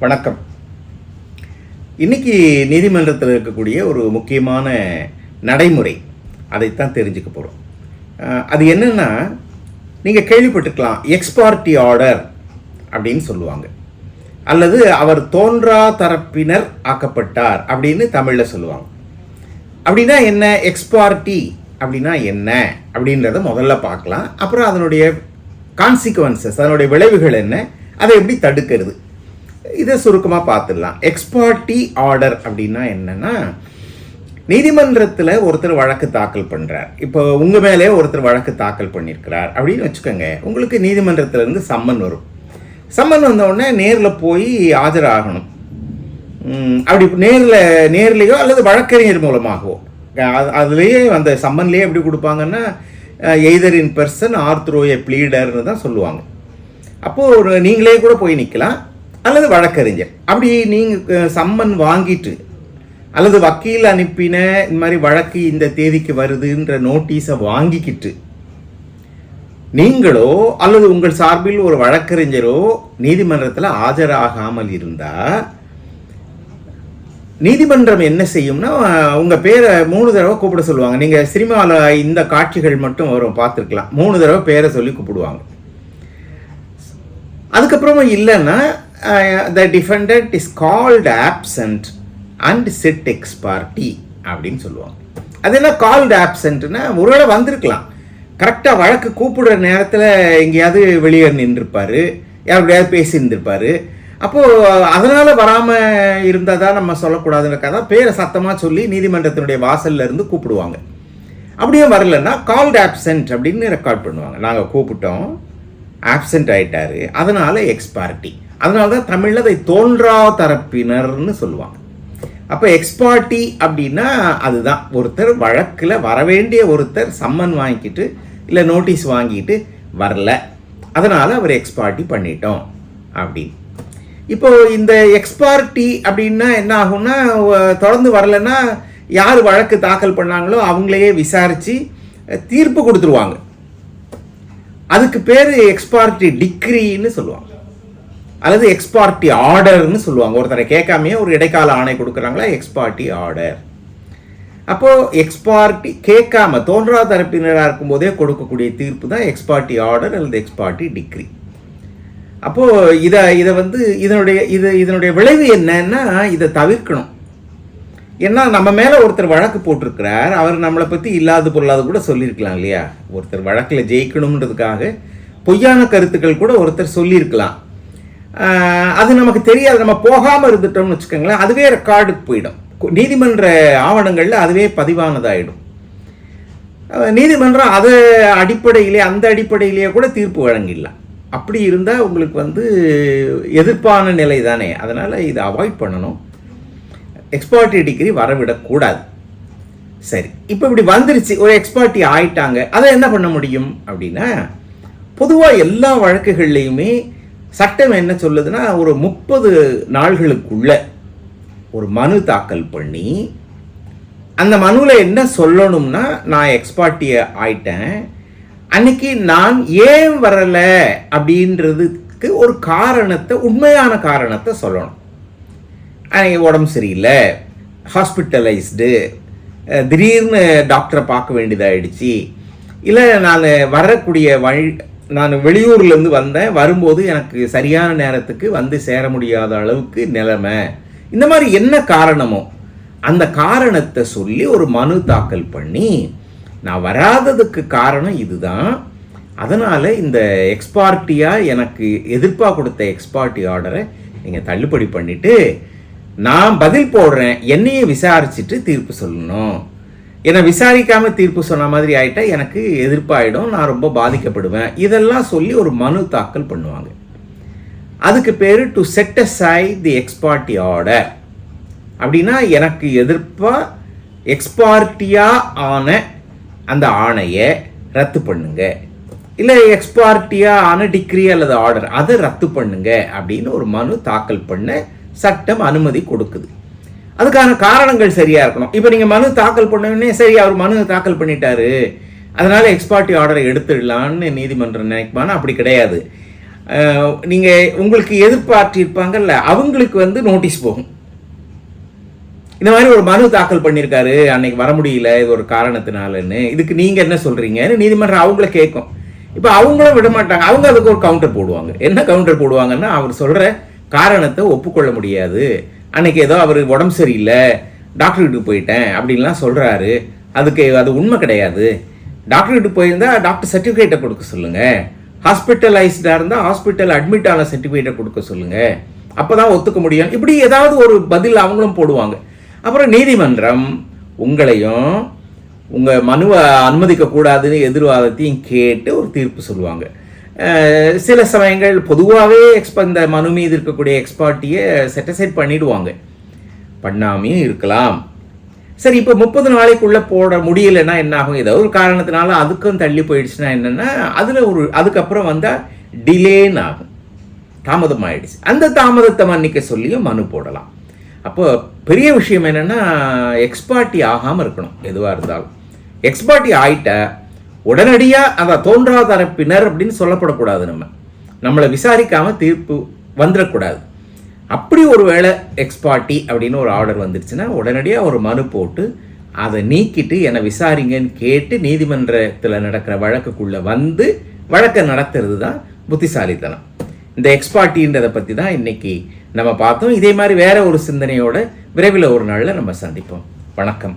வணக்கம். இன்னைக்கு நீதிமன்றத்தில் இருக்கக்கூடிய ஒரு முக்கியமான நடைமுறை அதைத்தான் தெரிஞ்சுக்க போகிறோம் அது என்னென்னா நீங்கள் கேள்விப்பட்டிருக்கலாம் எக்ஸ்பார்ட்டி ஆர்டர் அப்படின்னு சொல்லுவாங்க. அல்லது அவர் தோன்றா தரப்பினர் ஆக்கப்பட்டார் அப்படின்னு தமிழில் சொல்லுவாங்க. அப்படின்னா என்ன? எக்ஸ்பார்ட்டி அப்படின்னா என்ன? அப்படின்றத முதல்ல பார்க்கலாம். அப்புறம் அதனுடைய கான்சிக்வன்சஸ் அதனுடைய விளைவுகள் என்ன? அதை எப்படி தடுக்கிறது? இதை சுருக்கமாக பார்த்துடலாம். எக்ஸ்பார்ட்டி ஆர்டர் அப்படின்னா என்னன்னா நீதிமன்றத்தில் ஒருத்தர் வழக்கு தாக்கல் பண்ணுறார் இப்போ உங்கள் மேலே ஒருத்தர் வழக்கு தாக்கல் பண்ணியிருக்கிறார் அப்படின்னு வச்சுக்கோங்க. உங்களுக்கு நீதிமன்றத்திலேருந்து சம்மன் வரும். சம்மன் வந்தவுடனே நேரில் போய் ஆஜராகணும். அப்படி நேரில் நேர்லேயோ அல்லது வழக்கறிஞர் மூலமாகவோ. அதுலேயே அந்த சம்மன்லேயே எப்படி கொடுப்பாங்கன்னா either in person or through a ப்ளீடர்னு தான் சொல்லுவாங்க. அப்போது ஒரு நீங்களே கூட போய் நிற்கலாம் அல்லது வழக்கறிஞர். அப்படி நீங்கள் சம்மன் வாங்கிட்டு அல்லது வக்கீல் அனுப்பின இந்த மாதிரி வழக்கு இந்த தேதிக்கு வருதுன்ற நோட்டீஸை வாங்கிக்கிட்டு நீங்களோ அல்லது உங்கள் சார்பில் ஒரு வழக்கறிஞரோ நீதிமன்றத்தில் ஆஜராகாமல் இருந்தால் நீதிமன்றம் என்ன செய்யும்னா உங்கள் பேரை மூணு தடவை கூப்பிட சொல்லுவாங்க. நீங்கள் சினிமாவில் இந்த காட்சிகள் மட்டும் வரும் பார்த்துருக்கலாம். மூணு தடவை பேரை சொல்லி கூப்பிடுவாங்க. அதுக்கப்புறமா இல்லைன்னா the defendant is called absent and set ex parte அப்படின்னு சொல்லுவாங்க. அது என்ன கால்டு ஆப்சண்ட்னா ஒருவேளை வந்திருக்கலாம். கரெக்டாக வழக்கு கூப்பிடுற நேரத்தில் எங்கேயாவது வெளியே நின்றுருப்பார் யாருடையாவது பேசியிருந்திருப்பார் அப்போது அதனால் வராமல் இருந்தால் தான் நம்ம சொல்லக்கூடாதுன்றக்காக தான் பேரை சத்தமாக சொல்லி நீதிமன்றத்தினுடைய வாசல்ல இருந்து கூப்பிடுவாங்க. அப்படியே வரலன்னா கால்டு ஆப்சென்ட் அப்படின்னு ரெக்கார்ட் பண்ணுவாங்க. நாங்கள் கூப்பிட்டோம் ஆப்சென்ட் ஆயிட்டாரு. அதனால் எக்ஸ்பார்ட்டி அதனால தான் தமிழில் அதை தோன்றா தரப்பினர்னு சொல்லுவாங்க. அப்போ எக்ஸ்பார்ட்டி அப்படின்னா அதுதான். ஒருத்தர் வழக்கில் வரவேண்டிய ஒருத்தர் சம்மன் வாங்கிக்கிட்டு இல்லை நோட்டீஸ் வாங்கிட்டு வரல. அதனால் அவர் எக்ஸ்பார்ட்டி பண்ணிட்டோம் அப்படின்னு. இப்போ இந்த எக்ஸ்பார்ட்டி அப்படின்னா என்ன ஆகும்னா தொடர்ந்து வரலன்னா யார் வழக்கு தாக்கல் பண்ணாங்களோ அவங்களையே விசாரித்து தீர்ப்பு கொடுத்துருவாங்க. அதுக்கு பேர் எக்ஸ்பார்ட்டி டிக்ரின்னு சொல்லுவாங்க. அல்லது எக்ஸ்பார்ட்டி ஆர்டர்னு சொல்லுவாங்க. ஒருத்தரை கேட்காமையே ஒரு இடைக்கால ஆணை கொடுக்குறாங்களா? எக்ஸ்பார்ட்டி ஆர்டர் அப்போது எக்ஸ்பார்ட்டி கேட்காம தோன்றா தரப்பினராக இருக்கும்போதே கொடுக்கக்கூடிய தீர்ப்பு தான் எக்ஸ்பார்ட்டி ஆர்டர் அல்லது எக்ஸ்பார்ட்டி டிக்ரி அப்போது இதை இதை வந்து இதனுடைய இது இதனுடைய விளைவு என்னன்னா இதை தவிர்க்கணும். ஏன்னா நம்ம மேலே ஒருத்தர் வழக்கு போட்டிருக்கிறார். அவர் நம்மளை பற்றி இல்லாத பொருளாத கூட சொல்லியிருக்கலாம் இல்லையா? ஒருத்தர் வழக்கில் ஜெயிக்கணுன்றதுக்காக பொய்யான கருத்துக்கள் கூட ஒருத்தர் சொல்லியிருக்கலாம். அது நமக்கு தெரியாது. நம்ம போகாமல் இருந்துட்டோம்னு வச்சுக்கோங்களேன் அதுவே ரெக்கார்டுக்கு போயிடும். நீதிமன்ற ஆவணங்களில் அதுவே பதிவானதாயிடும். நீதிமன்றம் அது அடிப்படையிலே அந்த அடிப்படையிலேயே கூட தீர்ப்பு வழங்கிடலாம். அப்படி இருந்தால் உங்களுக்கு வந்து எதிர்ப்பான நிலை தானே. அதனால் இதை அவாய்ட் பண்ணணும். எக்ஸ்பார்ட்டி டிகிரி வரவிடக்கூடாது. சரி இப்போ இப்படி வந்துருச்சு. ஒரு எக்ஸ்பார்ட்டி ஆயிட்டாங்க. அதை என்ன பண்ண முடியும் அப்படின்னா பொதுவாக எல்லா வழக்குகள்லையுமே சட்டம் என்ன சொல்லுதுன்னா ஒரு முப்பது நாள்களுக்குள்ள ஒரு மனு தாக்கல் பண்ணி அந்த மனுவில் என்ன சொல்லணும்னா நான் எக்ஸ்பார்ட்டிய ஆயிட்டேன். அன்னைக்கு நான் ஏன் வரலை அப்படின்றதுக்கு ஒரு காரணத்தை உண்மையான காரணத்தை சொல்லணும். அன்னைக்கு உடம்பு சரியில்லை ஹாஸ்பிட்டலைஸ்டு திடீர்னு டாக்டரை பார்க்க வேண்டியதாகிடுச்சு இல்லை நான் வரக்கூடிய வழி நான் வெளியூர்லேருந்து வந்தேன் வரும்போது எனக்கு சரியான நேரத்துக்கு வந்து சேர முடியாத அளவுக்கு நிலைமை. இந்த மாதிரி என்ன காரணமோ அந்த காரணத்தை சொல்லி ஒரு மனு தாக்கல் பண்ணி நான் வராததுக்கு காரணம் இதுதான். அதனால் இந்த எக்ஸ்பார்ட்டியாக எனக்கு எதிர்ப்பாக கொடுத்த எக்ஸ்பார்ட்டி ஆர்டரை நீங்கள் தள்ளுபடி பண்ணிவிட்டு நான் பதில் போடுறேன் என்னையே விசாரிச்சுட்டு தீர்ப்பு சொல்லணும். என்னை விசாரிக்காமல் தீர்ப்பு சொன்ன மாதிரி ஆகிட்டா எனக்கு எதிர்ப்பாயிடும் நான் ரொம்ப பாதிக்கப்படுவேன். இதெல்லாம் சொல்லி ஒரு மனு தாக்கல் பண்ணுவாங்க. அதுக்கு பேர் to set aside the ex parte order அப்படின்னா எனக்கு எதிர்ப்பாக எக்ஸ்பார்ட்டியாக ஆன அந்த ஆணையை ரத்து பண்ணுங்க. இல்லை எக்ஸ்பார்ட்டியாக ஆன டிகிரி அல்லது ஆர்டர் அதை ரத்து பண்ணுங்க அப்படின்னு ஒரு மனு தாக்கல் பண்ண சட்டம் அனுமதி கொடுக்குது. அதுக்கான காரணங்கள் சரியாக இருக்கணும். இப்போ நீங்கள் மனு தாக்கல் பண்ண உடனே சரி அவர் மனு தாக்கல் பண்ணிட்டாரு. அதனால் எக்ஸ்பார்ட்டி ஆர்டரை எடுத்துடலான்னு நீதிமன்றம் நினைக்குமானா அப்படி கிடையாது. நீங்கள் உங்களுக்கு எதிர்பார்த்திருப்பாங்கல்ல அவங்களுக்கு வந்து நோட்டீஸ் போகும். இந்த மாதிரி ஒரு மனு தாக்கல் பண்ணியிருக்காரு அன்னைக்கு வர முடியல இது ஒரு காரணத்தினாலன்னு. இதுக்கு நீங்கள் என்ன சொல்கிறீங்கன்னு நீதிமன்றம் அவங்கள கேட்கும். இப்போ அவங்களும் விட மாட்டாங்க. அவங்க அதுக்கு ஒரு கவுண்டர் போடுவாங்க. என்ன கவுண்டர் போடுவாங்கன்னா அவர் சொல்கிற காரணத்தை ஒப்புக்கொள்ள முடியாது. அன்னைக்கு ஏதோ அவர் உடம்பு சரியில்லை டாக்டர் வீட்டுக்கு போயிட்டேன் அப்படின்லாம் சொல்கிறாரு அதுக்கு அது உண்மை கிடையாது. டாக்டர் வீட்டுக்கு போயிருந்தால் டாக்டர் சர்டிஃபிகேட்டை கொடுக்க சொல்லுங்கள் ஹாஸ்பிட்டலைஸ்டாக இருந்தால் ஹாஸ்பிட்டல் அட்மிட் ஆன சர்டிஃபிகேட்டை கொடுக்க சொல்லுங்கள் அப்போ தான் ஒத்துக்க முடியும். இப்படி ஏதாவது ஒரு பதில் அவங்களும் போடுவாங்க. அப்புறம் நீதிமன்றம் உங்களையும் உங்கள் மனுவை அனுமதிக்கக்கூடாதுன்னு எதிர்வாதத்தையும் கேட்டு ஒரு தீர்ப்பு சொல்லுவாங்க. சில சமயங்கள் பொதுவாகவே எக்ஸ்ப இந்த மனு மீது இருக்கக்கூடிய எக்ஸ்பார்ட்டியை செட்டிசைட் பண்ணிடுவாங்க. பண்ணாமையும் இருக்கலாம். சரி இப்போ முப்பது நாளைக்குள்ளே போட முடியலைன்னா என்ன ஆகும்? ஏதோ ஒரு காரணத்தினால அதுக்கும் தள்ளி போயிடுச்சுன்னா என்னென்னா அதில் ஒரு அதுக்கப்புறம் வந்தால் டிலேன்னு ஆகும். தாமதம் ஆயிடுச்சு அந்த தாமதத்தை மன்னிக்க சொல்லியும் மனு போடலாம். அப்போ பெரிய விஷயம் என்னென்னா எக்ஸ்பார்ட்டி ஆகாமல் இருக்கணும் எதுவாக இருந்தாலும். எக்ஸ்பார்ட்டி ஆயிட்ட உடனடியாக அதை தோன்றா தரப்பினர் அப்படின்னு சொல்லப்படக்கூடாது நம்ம. நம்மளை விசாரிக்காமல் தீர்ப்பு வந்துடக்கூடாது. அப்படி ஒரு வேளை எக்ஸ்பார்ட்டி அப்படின்னு ஒரு ஆர்டர் வந்துருச்சுன்னா உடனடியாக ஒரு மனு போட்டு அதை நீக்கிட்டு என்னை விசாரிங்கன்னு கேட்டு நீதிமன்றத்தில் நடக்கிற வழக்குக்குள்ளே வந்து வழக்கை நடத்துறது தான் புத்திசாலித்தனம். இந்த எக்ஸ்பார்ட்டின்றதை பற்றி தான் இன்றைக்கி நம்ம பார்த்தோம். இதே மாதிரி வேற ஒரு சிந்தனையோட விரைவில் ஒரு நாளில் நம்ம சந்திப்போம். வணக்கம்.